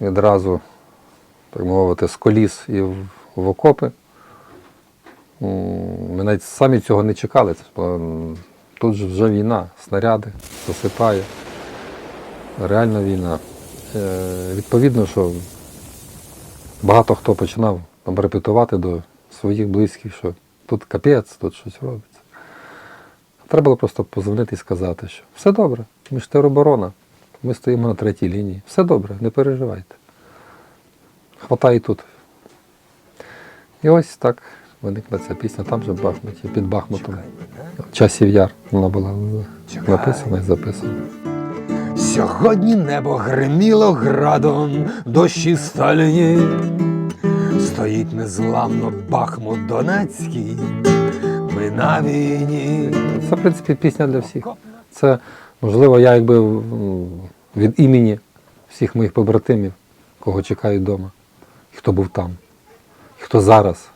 відразу, так мовити, з коліс і в, в окопи. Ми навіть самі цього не чекали. Тут же вже війна, снаряди, засипає. Реальна війна. Е, Відповідно, що багато хто починав там, репетувати до своїх близьких, що тут капець, тут щось робиться. Треба було просто позвонити і сказати, що все добре, ми ж тероборона, ми стоїмо на третій лінії. Все добре, не переживайте. Хватає тут. І ось так виникла ця пісня, там же в Бахмуті, під Бахмутом. Часів яр вона була написана і записана. Сьогодні небо гриміло градом, дощі сталіні. Стоїть незламно Бахмут Донецький. Ми на війні. Це, в принципі, пісня для всіх. Це, можливо, я якби від імені всіх моїх побратимів, кого чекають вдома, хто був там, хто зараз